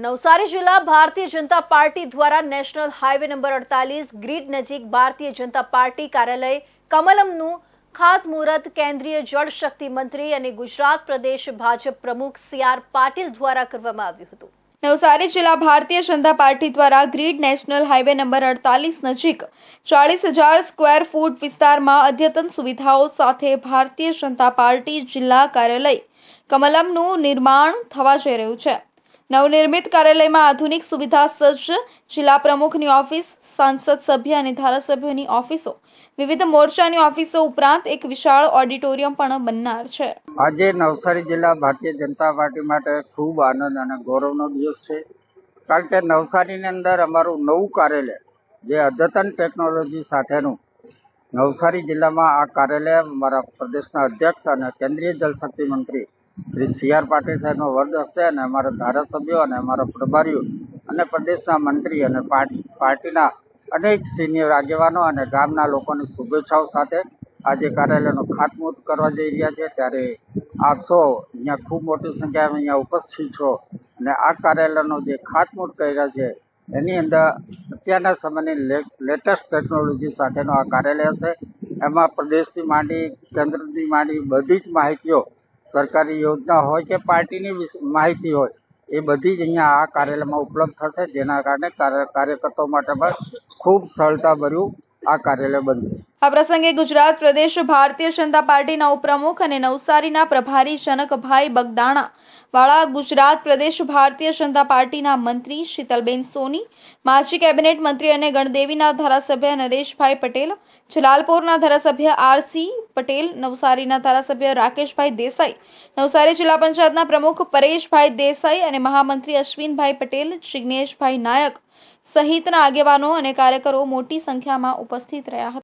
નવસારી જિલ્લા ભારતીય જનતા પાર્ટી દ્વારા national highway number અડતાલીસ ગ્રીડ નજીક ભારતીય જનતા પાર્ટી કાર્યાલય કમલમનું ખાતમુહૂર્ત કેન્દ્રીય જળશક્તિ મંત્રી અને ગુજરાત પ્રદેશ ભાજપ પ્રમુખ સી આર પાટીલ દ્વારા કરવામાં આવ્યું હતું. નવસારી જિલ્લા ભારતીય જનતા પાર્ટી દ્વારા ગ્રીડ નેશનલ હાઈવે નંબર અડતાલીસ નજીક ચાળીસ હજાર સ્ક્વેર ફૂટ વિસ્તારમાં અદ્યતન સુવિધાઓ સાથે ભારતીય જનતા પાર્ટી જિલ્લા કાર્યાલય કમલમનું નિર્માણ થવા જઈ રહ્યું છે. નવનિર્મિત કાર્યાલયમાં આધુનિક સુવિધા સજ્જ જિલ્લા પ્રમુખની ઓફિસ, સાંસદ સભ્ય અને ધારાસભ્યોની ઓફિસો. વિવિધ મોરચાની ઓફિસો ઉપરાંત એક વિશાળ ઓડિટોરિયમ પણ બનનાર છે. આજે નવસારી જિલ્લા ભારતીય જનતા પાર્ટી માટે ખૂબ આનંદ અને ગૌરવનો દિવસ છે. કારણ કે નવસારીની અંદર અમારું નવું કાર્યાલય, જે અદ્યતન ટેકનોલોજી સાથેનું, નવસારી જિલ્લામાં આ કાર્યાલય અમારા પ્રદેશના અધ્યક્ષ અને કેન્દ્રીય જલશક્તિ મંત્રી શ્રી સી આર પાટીલ સાહેબનો વર્ગ હસ્તે અને અમારા ધારાસભ્યો અને અમારા પ્રભારીઓ અને પ્રદેશના મંત્રી અને પાર્ટી, પાર્ટીના અનેક સિનિયર આગેવાનો અને ગામના લોકોની શુભેચ્છાઓ સાથે આજે કાર્યાલયનું ખાતમુહૂર્ત કરવા જઈ રહ્યા છે. ત્યારે આપ સૌ અહીંયા ખૂબ મોટી સંખ્યામાં અહીંયા ઉપસ્થિત છો અને આ કાર્યાલયનું જે ખાતમુહૂર્ત કર્યા છે, એની અંદર અત્યારના સમયની લેટેસ્ટ ટેકનોલોજી સાથેનું આ કાર્યાલય હશે. એમાં પ્રદેશથી માંડી, કેન્દ્રથી માંડી બધી જ માહિતીઓ સરકારી યોજના હોય કે પાર્ટીની માહિતી હોય, એ બધી જ અહીંયા આ કાર્યાલયમાં ઉપલબ્ધ થશે. જેના કારણે કાર્ય- કાર્યકર્તાઓ માટે પણ ખૂબ સરળતાભર્યું આ કાર્યાલય બનશે. આ પ્રસંગે ગુજરાત પ્રદેશ ભારતીય જનતા પાર્ટીના ઉપપ્રમુખ અને નવસારીના પ્રભારી જનકભાઈ બગદાણા વાળા ગુજરાત પ્રદેશ ભારતીય જનતા પાર્ટીના મંત્રી શીતલબેન સોની, માજી કેબિનેટ મંત્રી અને ગણદેવીના ધારાસભ્ય નરેશભાઈ પટેલ, જલાલપોરના ધારાસભ્ય આરસી પટેલ, નવસારીના ધારાસભ્ય રાકેશભાઈ દેસાઈ, નવસારી જિલ્લા પંચાયતના પ્રમુખ પરેશભાઈ દેસાઈ અને મહામંત્રી અશ્વિનભાઈ પટેલ, જિગ્નેશભાઈ નાયક સહિતના આગેવાનો અને કાર્યકરો મોટી સંખ્યામાં ઉપસ્થિત રહ્યા હતા.